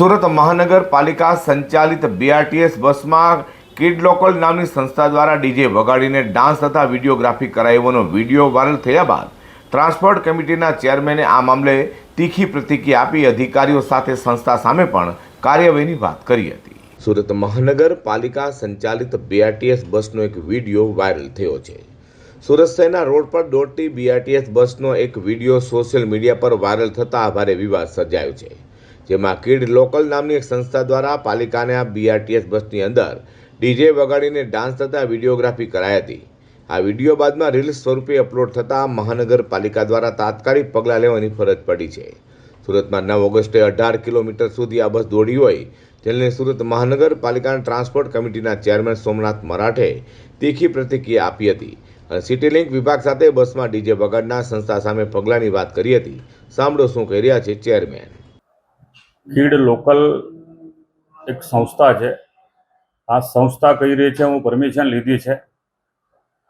સુરત મહાનગરપાલિકા સંચાલિત બીઆરટીએસ બસમાં કિડ લોકલ નામની સંસ્થા દ્વારા ડીજે વગાડીને ડાન્સ તથા વિડીયોગ્રાફી કરાવ્યોનો વીડિયો વાયરલ થયા બાદ ટ્રાન્સપોર્ટ કમિટીના ચેરમેને આ મામલે તીખી પ્રતિક્રિયા આપી અધિકારીઓ સાથે સંસ્થા સામે પણ કાર્યવાહીની વાત કરી હતી. સુરત મહાનગરપાલિકા સંચાલિત બીઆરટીએસ બસનો એક વીડિયો વાયરલ થયો છે. સુરત શહેરના રોડ પર દોડતી બીઆરટીએસ બસનો એક વીડિયો સોશિયલ મીડિયા પર વાયરલ થતાં ભારે વિવાદ સર્જાયો છે. જેમાં કિડ લોકલ નામની એક સંસ્થા દ્વારા પાલિકાને આ બીઆરટીએસ બસની અંદર ડીજે વગાડીને ડાન્સ તથા વિડીયોગ્રાફી કરાઈ હતી. આ વીડિયો બાદમાં રીલ્સ સ્વરૂપે અપલોડ થતાં મહાનગરપાલિકા દ્વારા તાત્કાલિક પગલાં લેવાની ફરજ પડી છે. સુરતમાં નવ ઓગસ્ટે અઢાર કિલોમીટર સુધી આ બસ દોડી હોય જેને સુરત મહાનગરપાલિકાના ટ્રાન્સપોર્ટ કમિટીના ચેરમેન સોમનાથ મરાઠે તીખી પ્રતિક્રિયા આપી હતી અને સિટી લિંક વિભાગ સાથે બસમાં ડીજે વગાડનાર સંસ્થા સામે પગલાંની વાત કરી હતી. સાંભળો શું કહી રહ્યા છે ચેરમેન. કીડ લોકલ એક સંસ્થા છે. આ સંસ્થા કહી રહી છે, હું પરમિશન લીધી છે.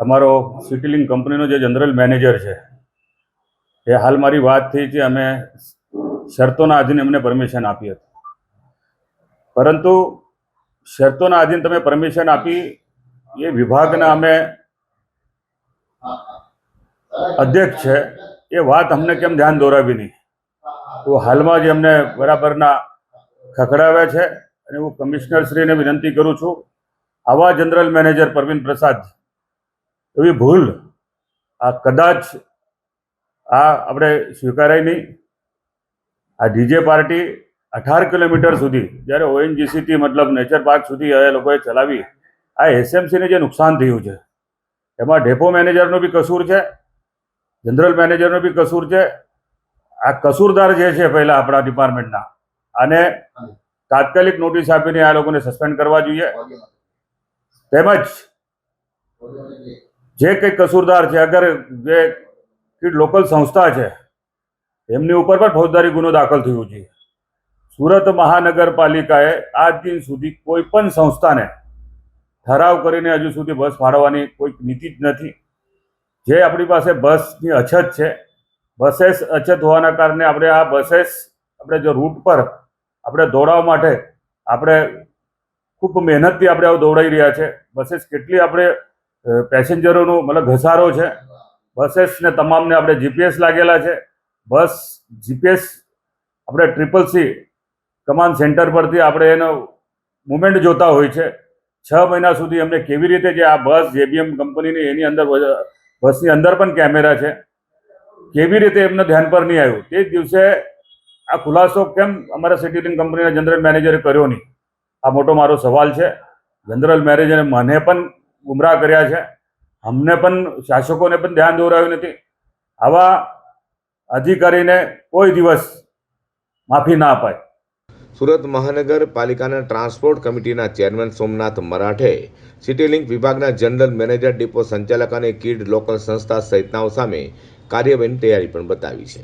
અમારો સિટીલિંગ કંપનીનો જે જનરલ મેનેજર છે, એ હાલ મારી વાત થઈ છે, અમે શરતોના આધીન એમને પરમિશન આપી હતી. પરંતુ શરતોના આધીન તમે પરમિશન આપી, એ વિભાગના અમે અધ્યક્ષ છે, એ વાત અમને કેમ ધ્યાન દોરાવી નહીં? તો હાલમાં જ એમને બરાબરના ખખડાવ્યા છે અને હું કમિશનરશ્રીને વિનંતી કરું છું, આવા જનરલ મેનેજર પ્રવીણ પ્રસાદ, એવી ભૂલ આ કદાચ આ આપણે સ્વીકારાય નહીં. આ ડીજે પાર્ટી અઢાર કિલોમીટર સુધી, જ્યારે ઓએનજીસીથી મતલબ નેચર પાર્ક સુધી એ લોકોએ ચલાવી, આ એસએમસીને જે નુકસાન થયું છે, એમાં ડેપો મેનેજરનો બી કસૂર છે, જનરલ મેનેજરનો બી કસૂર છે આ કસૂરદાર જે છે પહેલા આપણા ડિપાર્ટમેન્ટના અને તાત્કાલિક નોટિસ આપીને આ લોકોને સસ્પેન્ડ કરવા જોઈએ. તેમજ જે કંઈ કસૂરદાર છે અગર જે લોકલ સંસ્થા છે એમની ઉપર પણ ફોજદારી ગુનો દાખલ થયો છે. સુરત મહાનગરપાલિકાએ આજ દિન સુધી કોઈ પણ સંસ્થાને ઠરાવ કરીને હજુ સુધી બસ ફાળવવાની કોઈ નીતિ જ નથી. જે આપણી પાસે બસની અછત છે બસેસ અછત હોવાના કારણે આપણે આ બસેસ આપણે જો રૂટ પર આપણે દોડાવવા માટે આપણે ખૂબ મહેનતથી આપણે આવું દોડાઈ રહ્યા છે. બસેસ કેટલી આપણે પેસેન્જરોનો મતલબ ઘસારો છે. બસેસને તમામને આપણે જીપીએસ લાગેલા છે. બસ જીપીએસ આપણે ટ્રિપલ સી કમાન્ડ સેન્ટર પરથી આપણે એનો મુવમેન્ટ જોતા હોય છે. છ મહિના સુધી અમને કેવી રીતે જે આ બસ જેબીએમ કંપનીની એની અંદર બસની અંદર પણ કેમેરા છે. કેવી રીતે એમને ધ્યાન પર નહીં આવ્યું? તે જ દિવસે આ ખુલાસો કેમ અમારા સિટીલિંગ કંપનીના જનરલ મેનેજરે કર્યો નહીં? આ મોટો મારો સવાલ છે. જનરલ મેનેજરે મને પણ ગુમરાહ કર્યા છે. અમને પણ શાસકોને પણ ધ્યાન દોરાવ્યું નથી. આવા અધિકારીને કોઈ દિવસ માફી ના અપાય. સુરત મહાનગરપાલિકાના ટ્રાન્સપોર્ટ કમિટીના chairman Somnath Marathe city link વિભાગના જનરલ મેનેજર, ડિપો સંચાલક અને કિડ લોકલ સંસ્થા સહિતનાઓ સામે કાર્યવાહીની તૈયારી પણ બતાવી છે.